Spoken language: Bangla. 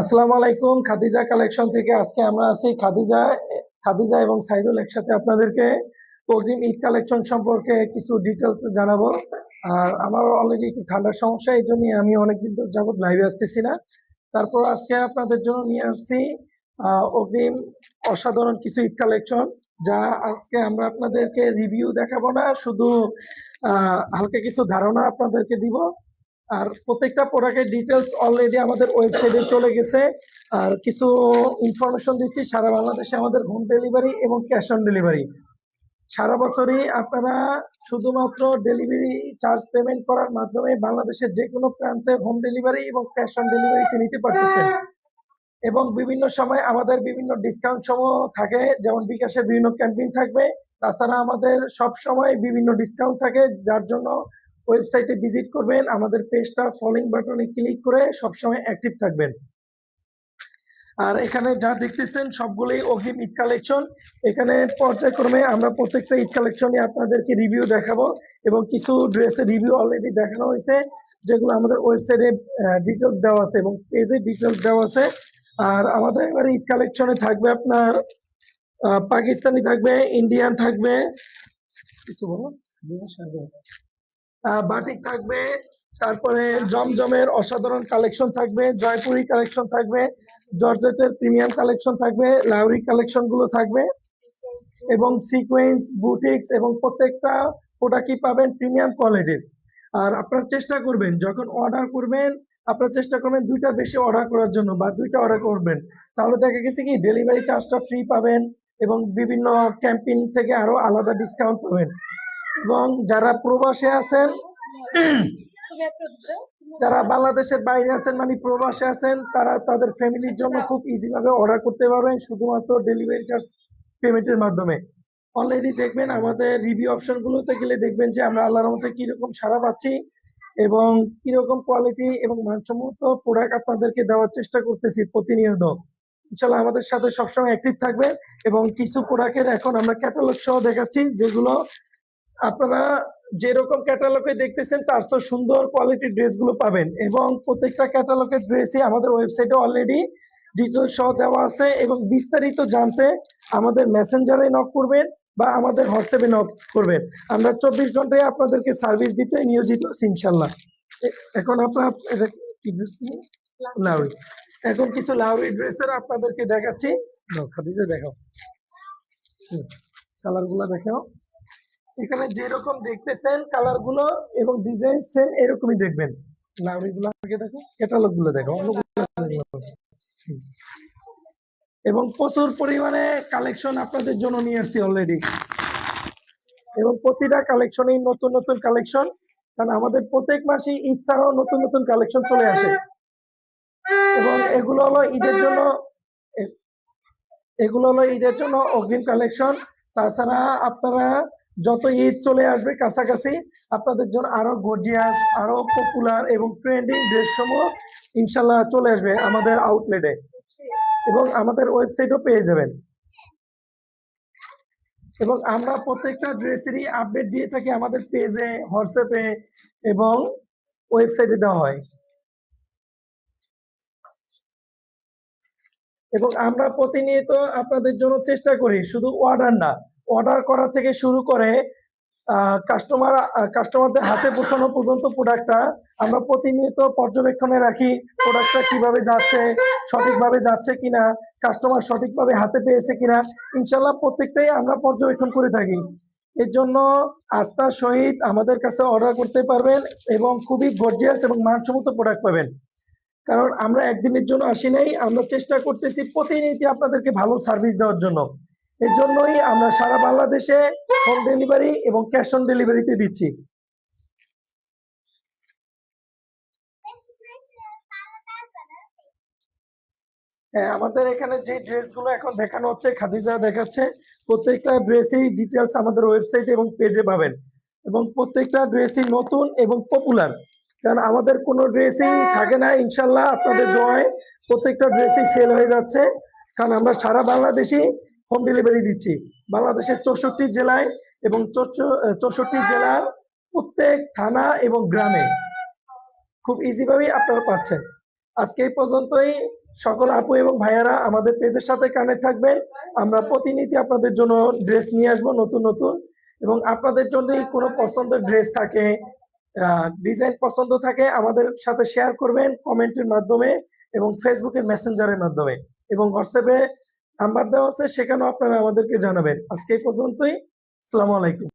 আসসালামু আলাইকুম, খাদিজা কালেকশন থেকে আজকে আমরা আছি। খাদিজা খাদিজা এবং সাইদুল একসাথে আপনাদেরকে অগ্রিম ঈদ কালেকশন সম্পর্কে কিছু ডিটেলস জানাব। আর আমার অলরেডি একটু ঠান্ডার সমস্যা, এই জন্য আমি অনেকদিন ধরে যাবত লাইভে আসতেছি না। তারপর আজকে আপনাদের জন্য নিয়ে আসছি অগ্রিম অসাধারণ কিছু ঈদ কালেকশন, যা আজকে আমরা আপনাদেরকে রিভিউ দেখাবো না, শুধু হালকা কিছু ধারণা আপনাদেরকে দিব। আর প্রত্যেকটা প্রোডাক্টের ডিটেলস অলরেডি আমাদের ওয়েবসাইটে চলে গেছে। আর কিছু ইনফরমেশন দিচ্ছি, সারা বাংলাদেশে আমাদের হোম ডেলিভারি এবং ক্যাশ অন ডেলিভারি সারা বছরই আপনারা শুধুমাত্র ডেলিভারি চার্জ পেমেন্ট করার মাধ্যমে বাংলাদেশের যে কোনো প্রান্তে হোম ডেলিভারি এবং ক্যাশ অন ডেলিভারিতে নিতে পারতেছেন। এবং বিভিন্ন সময় আমাদের বিভিন্ন ডিসকাউন্ট সমূহ থাকে, যেমন বিকাশের বিভিন্ন ক্যাম্পেইন থাকবে। তাছাড়া আমাদের সব সময় বিভিন্ন ডিসকাউন্ট থাকে, যার জন্য ওয়েবসাইটে ভিজিট করবেন, আমাদের পেজটা ফলোইং বাটনে ক্লিক করে সবসময় অ্যাক্টিভ থাকবেন। আর এখানে যা দেখতেছেন সবগুলোই অগ্রিম ঈদ কালেকশন এখানে পর্যায়ক্রমে আমরা প্রত্যেকটা ঈদ কালেকশনে আপনাদেরকে রিভিউ দেখাবো এবং কিছু ড্রেসের রিভিউ অলরেডি দেখানো হয়েছে, যেগুলো আমাদের ওয়েবসাইটে ডিটেলস দেওয়া আছে এবং পেজে ডিটেলস দেওয়া আছে। আর আমাদের এবারে ঈদ কালেকশনে থাকবে আপনার পাকিস্তানি থাকবে ইন্ডিয়ান থাকবে, কিছু বলো? বাটিক থাকবে, তারপরে জমজমের অসাধারণ কালেকশন থাকবে, জয়পুরি কালেকশন থাকবে, জর্জেটের প্রিমিয়াম কালেকশন থাকবে, লাউরি কালেকশনগুলো থাকবে এবং সিকোয়েন্স, বুটিক্স এবং প্রত্যেকটা প্রোডাক্টই পাবেন প্রিমিয়াম কোয়ালিটির। আর আপনার চেষ্টা করবেন, যখন অর্ডার করবেন, আপনার চেষ্টা করবেন দুইটা বেশি অর্ডার করার জন্য বা দুইটা অর্ডার করবেন। তাহলে দেখা গেছে কি ডেলিভারি চার্জটা ফ্রি পাবেন এবং বিভিন্ন ক্যাম্পেইন থেকে আরও আলাদা ডিসকাউন্ট পাবেন। এবং যারা প্রবাসে আছেন, যারা বাংলাদেশের বাইরে আছেন মানে প্রবাসে আছেন, তারা তাদের ফ্যামিলির জন্য খুব ইজি ভাবে অর্ডার করতে পারবেন, শুধুমাত্র ডেলিভারি চার্জ পেমেন্টের মাধ্যমে। অলরেডি দেখবেন আমাদের রিভিউ অপশন গুলোতে গেলে দেখবেন যে আমরা আল্লাহর মধ্যে কীরকম সারা পাচ্ছি এবং কীরকম কোয়ালিটি এবং মানসম্মত প্রোডাক্ট আপনাদেরকে দেওয়ার চেষ্টা করতেছি প্রতিনিয়ত। ইনশাল্লাহ আমাদের সাথে সবসময় অ্যাক্টিভ থাকবেন এবং কিছু প্রোডাক্টের এখন আমরা ক্যাটালগ সহ দেখাচ্ছি, যেগুলো আপনারা যেরকম ক্যাটালগে দেখতেছেন, তার চেয়ে সুন্দর কোয়ালিটির ড্রেসগুলো পাবেন। এবং প্রত্যেকটা ক্যাটালগের ড্রেসই আমাদের ওয়েবসাইটে অলরেডি ডিটেল সহ দেওয়া আছে এবং বিস্তারিত জানতে আমাদের মেসেঞ্জারে নক করবেন বা আমাদের হোয়াটসঅ্যাপে নক করবেন। আমরা চব্বিশ ঘন্টায় আপনাদেরকে সার্ভিস দিতে নিয়োজিত আছি ইনশাল্লাহ এখন আপনার লাউরি। এখন কিছু লাউরি ড্রেসের আপনাদেরকে দেখাচ্ছি। খাদিজা দেখাও। কালারগুলো দেখাও। এখানে যেরকম দেখতেছেন কালারগুলো এবং ডিজাইন সেম এরকমই দেখবেন। লাউরি গুলো আগে দেখো ক্যাটালগগুলো দেখো। এবং প্রচুর পরিমাণে কালেকশন আপনাদের জন্য নিয়ে আসছি অলরেডি এবং প্রতিটা কালেকশনেই নতুন নতুন কালেকশন কারণ আমাদের প্রত্যেক মাসে ঈদ ছাড়াও নতুন নতুন কালেকশন চলে আসে। এবং এগুলো হলো ঈদের জন্য এগুলো হলো ঈদের জন্য অগ্রিম কালেকশন তাছাড়া আপনারা যত ঈদ চলে আসবে, কাছাকাছি আপনাদের জন্য আরও গর্জিয়াস আরও পপুলার এবং ট্রেন্ডিং ড্রেস সমূহ ইনশাল্লাহ চলে আসবে আমাদের আউটলেটে এবং আমাদের ওয়েবসাইটও পেয়ে যাবেন। এবং আমরা প্রত্যেকটা ড্রেসেরই আপডেট দিয়ে থাকি আমাদের পেজে হোয়াটসঅ্যাপে এবং ওয়েবসাইটে দেওয়া হয়। এবং আমরা প্রতিনিয়ত আপনাদের জন্য চেষ্টা করি, শুধু অর্ডার না অর্ডার করা থেকে শুরু করে কাস্টমার কাস্টমারদের হাতে পৌঁছানো পর্যন্ত প্রোডাক্টটা আমরা প্রতিনিয়ত পর্যবেক্ষণে রাখি প্রোডাক্টটা কীভাবে যাচ্ছে, সঠিকভাবে যাচ্ছে কিনা কাস্টমার সঠিকভাবে হাতে পেয়েছে কিনা। ইনশাল্লাহ প্রত্যেকটাই আমরা পর্যবেক্ষণ করে থাকি। এর জন্য আস্থার সহিত আমাদের কাছে অর্ডার করতে পারবেন এবং খুবই গর্জিয়াস এবং মানসম্মত প্রোডাক্ট পাবেন। কারণ আমরা একদিনের জন্য আসি নাই, আমরা চেষ্টা করতেছি প্রতিনিয়ত আপনাদেরকে ভালো সার্ভিস দেওয়ার জন্য। এর জন্যই আমরা সারা বাংলাদেশে হোম ডেলিভারি এবং ক্যাশ অন ডেলিভারিতে দিচ্ছি। হ্যাঁ আমাদের এখানে যে ড্রেসগুলো এখন দেখানো হচ্ছে, খাদিজা দেখাচ্ছে, প্রত্যেকটা ড্রেসেই ডিটেলস আমাদের ওয়েবসাইট এবং পেজে পাবেন। এবং প্রত্যেকটা ড্রেসই নতুন এবং পপুলার কারণ আমাদের কোনো ড্রেসই থাকে না, ইনশাল্লাহ আপনাদের দোয়ায় প্রত্যেকটা ড্রেসই সেল হয়ে যাচ্ছে। কারণ আমরা সারা বাংলাদেশে হোম ডেলিভারি দিচ্ছি। বাংলাদেশের চৌষট্টি জেলায় এবং চৌষট্টি জেলার প্রত্যেক থানা এবং গ্রামে। খুব ইজি ভাবেই আপনারা পাচ্ছেন। আজকে এই পর্যন্তই। সকল আপু এবং ভাইয়ারা আমাদের পেজের সাথে কানেক্ট থাকবেন। আমরা প্রতিনিধি আপনাদের জন্য ড্রেস নিয়ে আসব নতুন নতুন। এবং আপনাদের যদি কোনো পছন্দের ড্রেস থাকে ডিজাইন পছন্দ থাকে, আমাদের সাথে শেয়ার করবেন কমেন্টের মাধ্যমে এবং ফেসবুকের মেসেঞ্জারের মাধ্যমে। এবং হোয়াটসঅ্যাপে নাম্বার দেওয়া আছে সেখানেও আপনারা আমাদেরকে জানাবেন। আজকে পর্যন্তই। আসসালামু আলাইকুম।